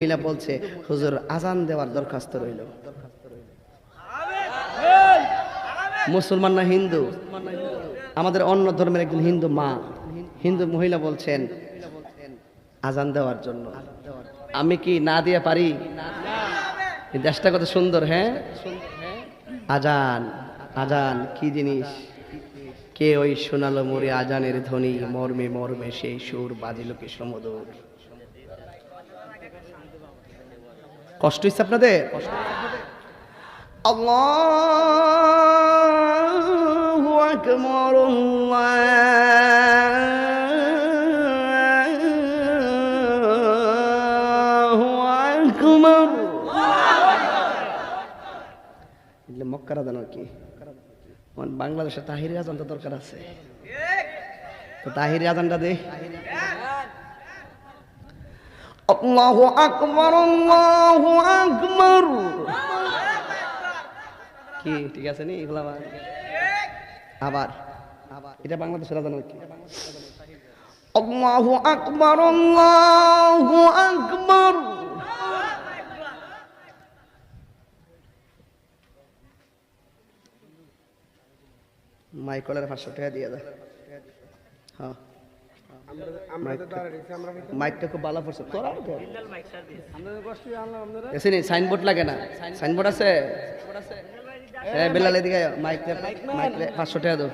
মহিলা বলছে, হুজুর আজান দেওয়ার দরখাস্ত রইল। মুসলমান না হিন্দু? আমাদের অন্য ধর্মের একজন হিন্দু মা। হিন্দু মহিলা বলছেন আজান দেওয়ার জন্য। আমি কি না দিয়ে পারি? দেশটা কত সুন্দর হ্যাঁ? আজান আজান কি জিনিস? কে ওই শোনালো মোরে আজানের ধ্বনি? মর্মে মর্মে সেই সুর বাজিল কি সমদূর কষ্ট হচ্ছে আপনাদের? আল্লাহু আকবার আল্লাহু আকবার। এগুলো মক্কার আদান কি বাংলাদেশে তাহিরি আজানটা দরকার আছে। তো তাহিরি আজানটা দে। আল্লাহু আকবার আল্লাহু আকবার কি ঠিক আছে নি? এগুলা আবার? আবার এটা বাংলাদেশের আজান কি? আল্লাহু আকবার আল্লাহু আকবার মাইকলের পাঁচশো টাকা দিয়ে দেয় হ্যাঁ। মাইকটা খুব ভালো পড়ছে। তোরা এসে নি সাইনবোর্ড লাগে না। সাইনবোর্ড আছে? হ্যাঁ বেলাল এদিকে আয়। মাইক মাইক পাঁচশো টাকা দাও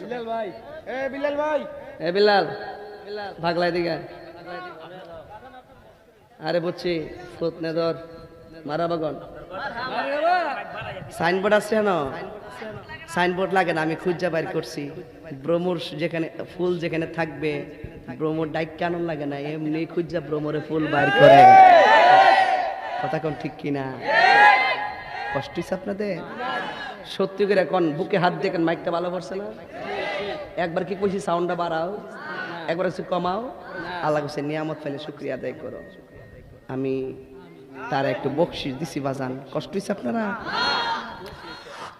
বিলাল ভাই। এ বিলাল ভাই। এ বিলাল ভাগলা এদিকে। আরে বুঝছি ফুট নে ধর। মারা বাগন। সাইনবোর্ড আছে না সাইনবোর্ড লাগে না, আমি খুঁজা বাইর করছি। ব্রহ্মর যেখানে ফুল যেখানে থাকবে, ব্রহ্মর ডাইক কেন লাগে না, এমনি খুঁজা ব্রহ্মরে ফুল বাইর করে। কথা কোন ঠিক কিনা? কষ্ট হচ্ছে আপনাদের? সত্যি করে এখন বুকে হাত দেখেন মাইকটা ভালো পড়ছে না? একবার কি কইছি, সাউন্ডটা বাড়াও, একবার হচ্ছে কমাও। আল্লাহ কাছে নিয়ামত পাইলে শুক্রিয়া আদায় করো। আমি তার একটু বকশিস দিছি বাজান। কষ্ট হচ্ছে আপনারা?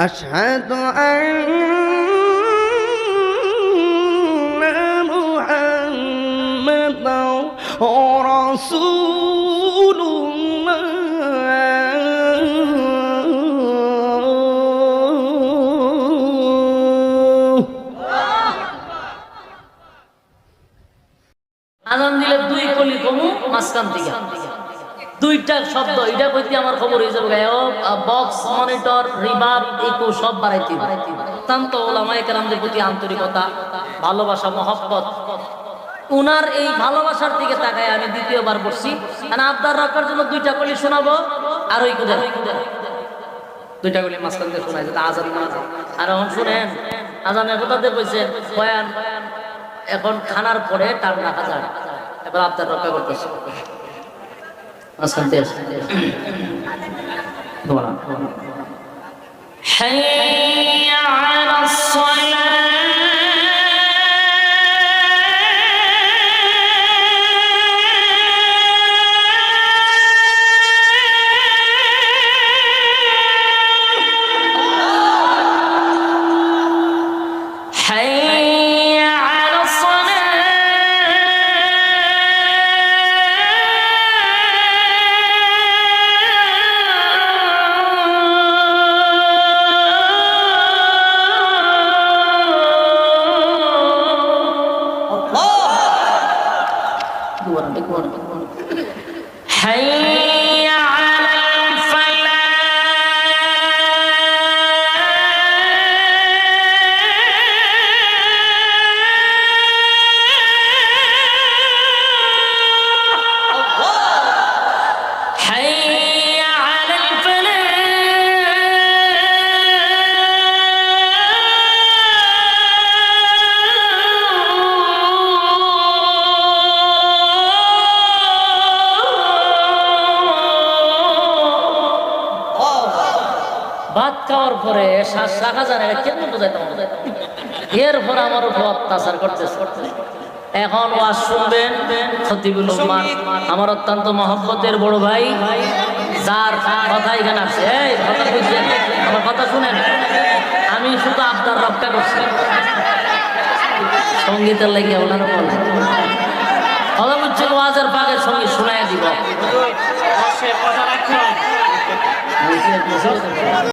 أشهد أن محمدا رسول দুইটা শব্দ, এটা কইতে আমার খবর হয়ে যাবে বক্স মনিটর রিভার ইকো সব বাড়াইতে অত্যন্ত ওলামায়ে কেরামদের প্রতি আন্তরিকতা, ভালোবাসা, মহব্বত। উনার এই ভালোবাসার দিকে তাকায় আমি দ্বিতীয়বার পড়ছি মানে আবদার রাখার জন্য দুইটা কলি শোনাবো, আর ওই কুদে দুইটা কলি মাঝখান দিয়ে শোনাই যেটা আজান আর এখন শুনেন, আজানের কথা দিয়ে কইছেন, বয়ান, এখন খানার পরে টান রাখা যায়। এবার আবদার রক্ষা করতেছে। মাঝখান দিয়ে দোয়া حي على الصلاة পরে কেন বোঝাইতাম? এরপর আমার উপর অত্যাচার করতেছে। এখন ওয়াজ শুনবেন, খতিবুল উম্মার আমার অত্যন্ত মহব্বতের বড় ভাই, যার কথা এখানে আসছে। কথা বুঝছেন? আমার কথা শুনেন? আমি শুধু আপনার রক্ষা করছি। সঙ্গীতের লাগে ওনারা কথা বুঝছেন? ওয়াজের পাকের সঙ্গে শোনায় দিব।